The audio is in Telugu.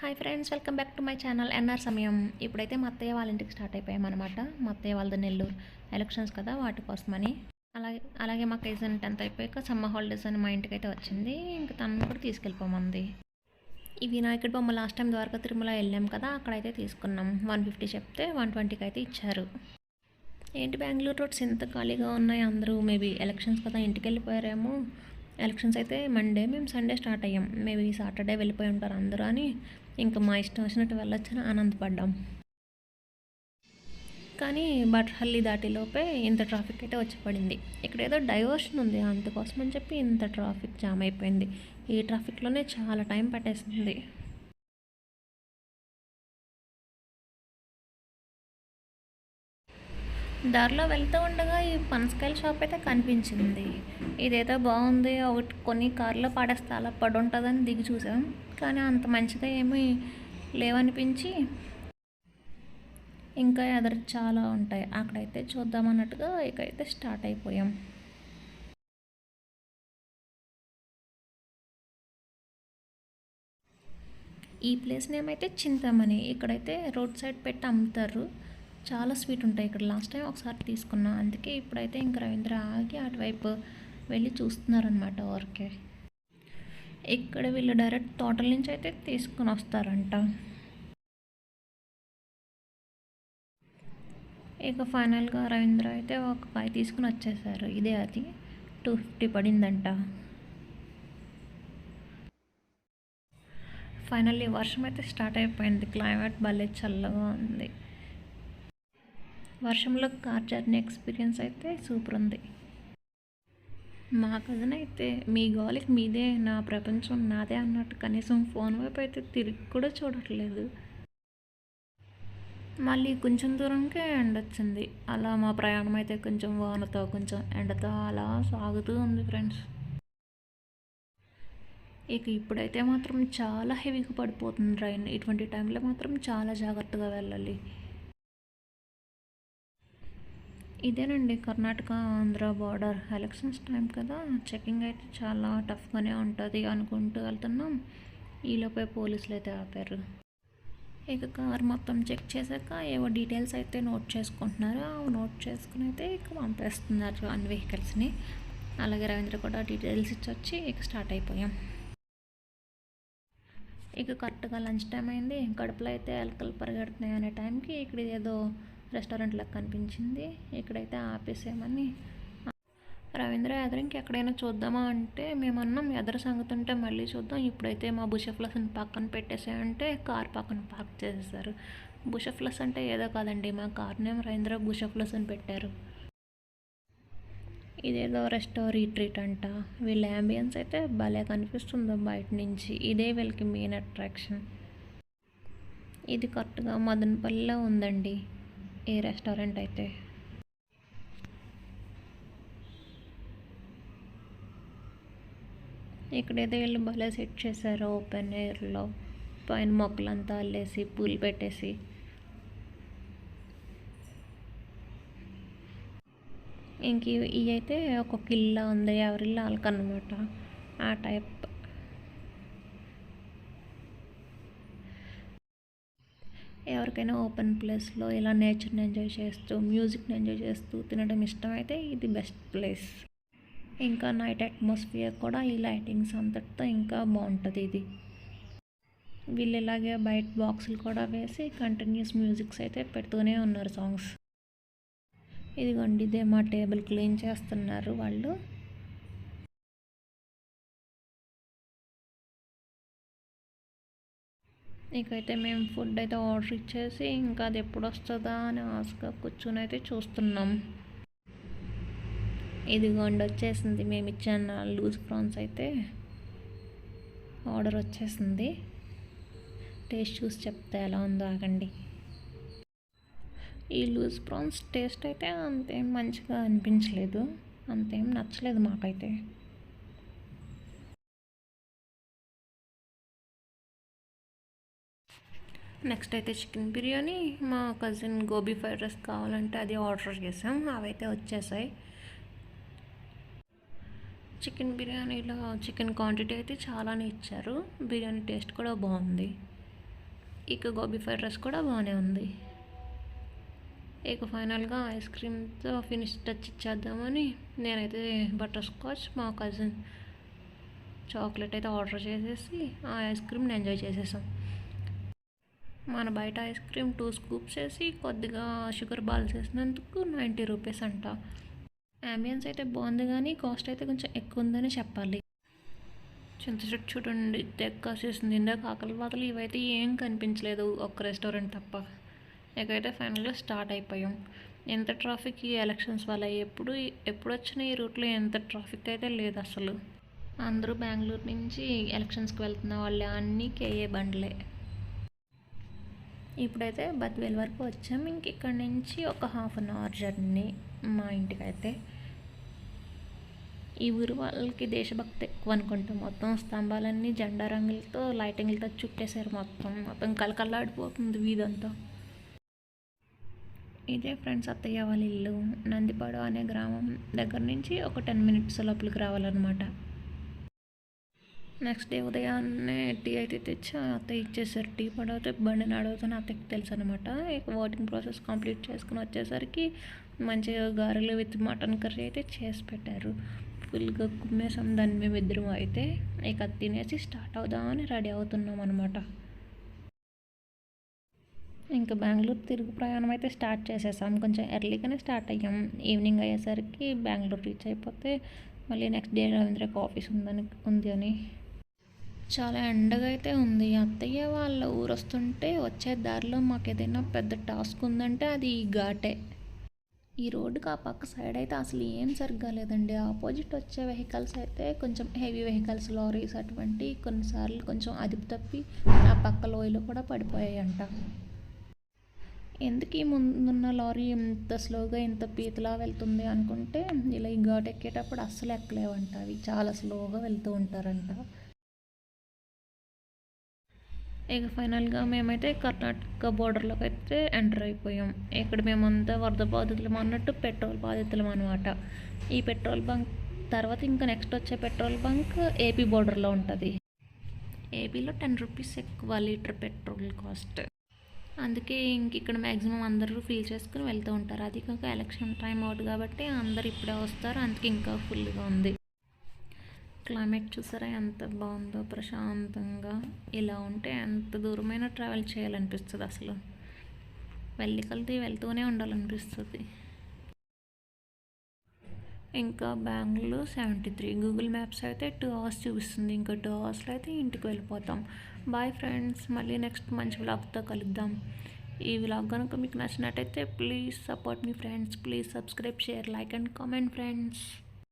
Hi friends welcome back to my channel NR సమయం ఇప్పుడైతే మా అత్తయ్య వాళ్ళ ఇంటికి స్టార్ట్ అయిపోయామన్నమాట. మా అత్తయ్య వాళ్ళది నెల్లూరు. ఎలక్షన్స్ కదా వాటి కోసమని. అలాగే అలాగే మా కజిన్ టెన్త్ అయిపోయాక సమ్మర్ హాలిడేస్ అని మా ఇంటికి అయితే వచ్చింది. ఇంకా తనను కూడా తీసుకెళ్ళిపోమంది. ఈ వినాయకుడి బొమ్మ లాస్ట్ టైం ద్వారకా తిరుమల వెళ్ళాం కదా అక్కడైతే తీసుకున్నాం. వన్ ఫిఫ్టీ చెప్తే వన్ ట్వంటీకి అయితే ఇచ్చారు. ఏంటి బెంగళూరు రోడ్స్ ఎంత ఖాళీగా ఉన్నాయి? అందరూ మేబీ ఎలక్షన్స్ కదా ఇంటికి వెళ్ళిపోయారేమో. ఎలక్షన్స్ అయితే మండే మేము సండే స్టార్ట్ అయ్యాం. మేబీ సాటర్డే వెళ్ళిపోయి ఉంటారు అందరూ అని ఇంకా మా ఇష్టం వచ్చినట్టు వెళ్ళొచ్చని ఆనందపడ్డాం. కానీ బట్హల్లి దాటిలోపే ఇంత ట్రాఫిక్ అయితే వచ్చి పడింది. ఇక్కడ ఏదో డైవర్షన్ ఉంది అందుకోసం అని చెప్పి ఇంత ట్రాఫిక్ జామ్ అయిపోయింది. ఈ ట్రాఫిక్లోనే చాలా టైం పట్టేసింది. దారిలో వెళ్తూ ఉండగా ఈ పనసకాయల షాప్ అయితే కనిపించింది. ఇదేదో బాగుంది. ఒకటి కొన్ని కార్లో పాడేస్తే అలా పడి ఉంటుందని దిగి చూసాం. కానీ అంత మంచిగా ఏమీ లేవనిపించి ఇంకా ఎదురు చాలా ఉంటాయి. అక్కడైతే చూద్దామన్నట్టుగా ఇకైతే స్టార్ట్ అయిపోయాం. ఈ ప్లేస్ నేమైతే అయితే ఇక్కడైతే రోడ్ సైడ్ పెట్టి అమ్ముతారు. చాలా స్వీట్ ఉంటాయి ఇక్కడ. లాస్ట్ టైం ఒకసారి తీసుకున్నా. అందుకే ఇప్పుడైతే ఇంక రవీంద్ర ఆగి అటువైపు వెళ్ళి చూస్తున్నారనమాట ఊరికే. ఇక్కడ వీళ్ళు డైరెక్ట్ తోటల నుంచి అయితే తీసుకుని వస్తారంట. ఇక ఫైనల్గా రవీంద్ర అయితే ఒక కాయ తీసుకుని వచ్చేసారు. ఇదే అది. Two fifty పడిందంట. ఫైనల్లీ వర్షం అయితే స్టార్ట్ అయిపోయింది. క్లైమేట్ భలే చల్లగా ఉంది. వర్షంలో కార్ జర్నీ ఎక్స్పీరియన్స్ అయితే సూపర్ ఉంది. మా కజిన్ అయితే మీ గాలికి మీదే నా ప్రపంచం నాదే అన్నట్టు కనీసం ఫోన్ వైపు అయితే తిరిగి కూడా చూడట్లేదు. మళ్ళీ కొంచెం దూరంకే ఎండ వచ్చింది అలా మా ప్రయాణం అయితే కొంచెం వానతో కొంచెం ఎండతో అలా సాగుతూ ఉంది ఫ్రెండ్స్ ఇక ఇప్పుడైతే మాత్రం చాలా హెవీగా పడిపోతుంది ట్రైన్ ఇటువంటి టైంలో మాత్రం చాలా జాగ్రత్తగా వెళ్ళాలి. ఇదేనండి Karnataka Andhra border elections time కదా. చెకింగ్ అయితే చాలా టఫ్గానే ఉంటుంది అనుకుంటూ వెళ్తున్నాం. ఈలోపే పోలీసులు అయితే ఆపారు. ఇక కార్ మొత్తం చెక్ చేశాక ఏవో డీటెయిల్స్ అయితే నోట్ చేసుకుంటున్నారు? అవి నోట్ చేసుకుని అయితే ఇక పంపేస్తున్నారు అన్ని వెహికల్స్ని అలాగే రవీంద్ర కూడా డీటెయిల్స్ ఇచ్చి వచ్చి ఇక స్టార్ట్ అయిపోయాం. ఇక కరెక్ట్గా లంచ్ టైం అయింది. గడుపులో అయితే ఎలకలు పరిగెడుతున్నాయి అనే టైంకి ఇక్కడ ఏదో రెస్టారెంట్ లాగా కనిపించింది. ఇక్కడైతే ఆపేసామని రవీంద్ర ఎదురు ఇంకెక్కడైనా చూద్దామా అంటే మేము అన్నాం ఎదురు సంగతి ఉంటే మళ్ళీ చూద్దాం. ఇప్పుడైతే మా బుషఫ్లస్ని పక్కన పెట్టేసాయంటే కార్ పక్కన పార్క్ చేసేసారు. బుషఫ్లస్ అంటే ఏదో కాదండి మా కార్ నేమ్ రవీంద్ర బుషఫ్లస్ అని పెట్టారు. ఇదేదో రెస్టో రిట్రీట్ అంట. వీళ్ళ అంబియన్స్ అయితే భలే కనిపిస్తుందో బయట నుంచి. ఇదే వీళ్ళకి మెయిన్ అట్రాక్షన్ ఇది కరెక్ట్గా మదనపల్లిలో ఉందండి. ఈ రెస్టారెంట్ అయితే? ఇక్కడ ఏదో వీళ్ళు భలే సెట్ చేశారో ఓపెన్ ఎయిర్లో. పైన మొక్కలంతా అల్లేసి పూలు పెట్టేసి. ఇంక ఇవి అయితే ఒక కిల్లా ఉంది ఎవరిల్లు వాళ్ళకన్నమాట ఆ టైప్ ఎవరికైనా ఓపెన్ ప్లేస్లో ఇలా నేచర్ని ఎంజాయ్ చేస్తూ మ్యూజిక్ని ఎంజాయ్ చేస్తూ తినడం ఇష్టమైతే ఇది బెస్ట్ ప్లేస్. ఇంకా నైట్ అట్మాస్ఫియర్ కూడా ఈ లైటింగ్స్ అంతటితో ఇంకా బాగుంటుంది ఇది. వీళ్ళు ఇలాగే బయట బాక్సులు కూడా వేసి కంటిన్యూస్ మ్యూజిక్స్ అయితే పెడుతూనే ఉన్నారు సాంగ్స్. ఇదిగోండి ఇదే మా టేబుల్ క్లీన్ చేస్తున్నారు వాళ్ళు. ఇకైతే మేము ఫుడ్ అయితే ఆర్డర్ ఇచ్చేసి ఇంకా అది ఎప్పుడు వస్తుందా అని ఆశగా కూర్చొని అయితే చూస్తున్నాం. ఇదిగోండి వచ్చేసింది. మేము ఇచ్చిన లూజ్ ప్రాన్స్ అయితే ఆర్డర్ వచ్చేసింది. టేస్ట్ చూసి చెప్తే ఎలా ఉందో ఆగండి. ఈ లూజ్ ప్రాన్స్ టేస్ట్ అయితే అంతేం మంచిగా అనిపించలేదు. అంతేం నచ్చలేదు మాకైతే. నెక్స్ట్ అయితే చికెన్ బిర్యానీ. మా కజిన్ గోబీ ఫ్రైడ్ రైస్ కావాలంటే అది ఆర్డర్ చేసాం. అవైతే వచ్చేసాయి. చికెన్ బిర్యానీలో చికెన్ క్వాంటిటీ అయితే చాలానే ఇచ్చారు. బిర్యానీ టేస్ట్ కూడా బాగుంది. ఇక గోబీ ఫ్రైడ్ రైస్ కూడా బాగానే ఉంది. ఇక ఫైనల్గా ఐస్ క్రీమ్తో ఫినిష్ టచ్ ఇచ్చేద్దామని నేనైతే బటర్ స్కాచ్ మా కజిన్ చాక్లెట్ అయితే ఆర్డర్ చేసేసి ఆ ఐస్ క్రీమ్ని ఎంజాయ్ చేసేసాం. మన బయట ఐస్ క్రీమ్ టూ స్కూప్స్ వేసి కొద్దిగా షుగర్ బాల్స్ వేసినందుకు నైంటీ రూపీస్ అంట. అంబియన్స్ అయితే బాగుంది కానీ కాస్ట్ అయితే కొంచెం ఎక్కువ ఉందని చెప్పాలి. చింత చెట్టు చూడండి తెక్కాసేసింది ఇందాక ఆకలి బాధలు ఇవైతే ఏం కనిపించలేదు. ఒక్క రెస్టారెంట్ తప్ప. ఇకైతే ఫైనల్గా స్టార్ట్ అయిపోయాం. ఎంత ట్రాఫిక్ ఈ ఎలక్షన్స్ వల్ల? ఎప్పుడు ఎప్పుడు వచ్చిన ఈ రూట్లో ఎంత ట్రాఫిక్ అయితే లేదు అసలు. అందరూ బెంగళూరు నుంచి ఎలక్షన్స్కి వెళ్తున్న వాళ్ళే. అన్నీ కేఏ బండ్లే. ఇప్పుడైతే బద్వేల్ వరకు వచ్చాం. ఇంక ఇక్కడ నుంచి ఒక హాఫ్ అన్ అవర్ జర్నీ మా ఇంటికి అయితే ఈ ఊరు వాళ్ళకి దేశభక్తి ఎక్కువ అనుకుంటాం. మొత్తం స్తంభాలన్నీ జెండా రంగులతో లైటింగ్లతో చుట్టేశారు మొత్తం. మొత్తం కలకల్లాడిపోతుంది వీధంతా. ఇదే ఫ్రెండ్స్ అత్తయ్య వాళ్ళ ఇల్లు. నందిపాడు అనే గ్రామం దగ్గర నుంచి ఒక టెన్ మినిట్స్ లోపలికి రావాలన్నమాట. నెక్స్ట్ డే ఉదయాన్నే టీ అయితే తెచ్చి అత్తయ్య ఇచ్చేసారు. టీ పడితే బండి నడవుతుంది అత్తయ్యకి తెలుసు అనమాట ఇక ఓటింగ్ ప్రాసెస్ కంప్లీట్ చేసుకుని వచ్చేసరికి మంచిగా గారెలు విత్ మటన్ కర్రీ అయితే చేసి పెట్టారు. ఫుల్గా కుమ్మేసాం. దాన్ని మేము ఇద్దరం అయితే ఇక తినేసి స్టార్ట్ అవుదామని రెడీ అవుతున్నాం అనమాట ఇంకా బెంగళూరు తిరుగు ప్రయాణం అయితే స్టార్ట్ చేసేసాం. కొంచెం ఎర్లీగానే స్టార్ట్ అయ్యాం. ఈవినింగ్ అయ్యేసరికి బెంగళూరు రీచ్ అయిపోతే మళ్ళీ నెక్స్ట్ డే రవీంద్రకు ఆఫీస్ ఉందని ఉంది అని చాలా ఎండగా అయితే ఉంది. అత్తయ్య వాళ్ళ ఊరు వస్తుంటే వచ్చే దారిలో మాకు ఏదైనా పెద్ద టాస్క్ ఉందంటే అది ఈ ఘాటే. ఈ రోడ్డుకి ఆ పక్క సైడ్ అయితే అసలు ఏం సరిగ్గా లేదండి. ఆపోజిట్ వచ్చే వెహికల్స్ అయితే కొంచెం హెవీ వెహికల్స్ లారీస్ అటువంటి కొన్నిసార్లు కొంచెం అదుపు తప్పి ఆ పక్క లోయలో కూడా పడిపోయాయి అంట ఎందుకు ఈ ముందున్న లారీ ఇంత స్లోగా ఇంత పీతలా వెళ్తుంది అనుకుంటే ఇలా ఈ ఘాట్ ఎక్కేటప్పుడు అస్సలు ఎక్కలేవంట. అవి చాలా స్లోగా వెళ్తూ ఉంటారంట. ఇక ఫైనల్గా మేమైతే కర్ణాటక బోర్డర్లోకి అయితే ఎంటర్ అయిపోయాం. ఇక్కడ మేమంతా వరద బాధితులం అన్నట్టు పెట్రోల్ బాధితులం అనమాట ఈ పెట్రోల్ బంక్ తర్వాత ఇంకా నెక్స్ట్ వచ్చే పెట్రోల్ బంక్ ఏపీ బోర్డర్లో ఉంటుంది. ఏపీలో టెన్ రూపీస్ ఎక్కువ లీటర్ పెట్రోల్ కాస్ట్. అందుకే ఇంక ఇక్కడ మ్యాక్సిమం అందరూ ఫీల్ చేసుకుని వెళ్తూ ఉంటారు. అది కాక ఎలక్షన్ టైం అవుట్ కాబట్టి అందరు ఇప్పుడే వస్తారు. అందుకే ఇంకా ఫుల్గా ఉంది. క్లైమేట్ చూసారా? ఎంత బాగుందో ప్రశాంతంగా. ఇలా ఉంటే ఎంత దూరమైన ట్రావెల్ చేయాలనిపిస్తుంది అసలు. వెళ్ళి కలిసి వెళ్తూనే ఉండాలనిపిస్తుంది. ఇంకా Bengaluru seventy three. Google maps అయితే టూ అవర్స్ చూపిస్తుంది. ఇంకా టూ అవర్స్లో అయితే ఇంటికి వెళ్ళిపోతాం. Bye friends. మళ్ళీ నెక్స్ట్ మంచి వ్లాగ్తో కలుద్దాం. ఈ వ్లాగ్ కనుక మీకు నచ్చినట్టయితే please support me friends. Please subscribe share like and comment friends.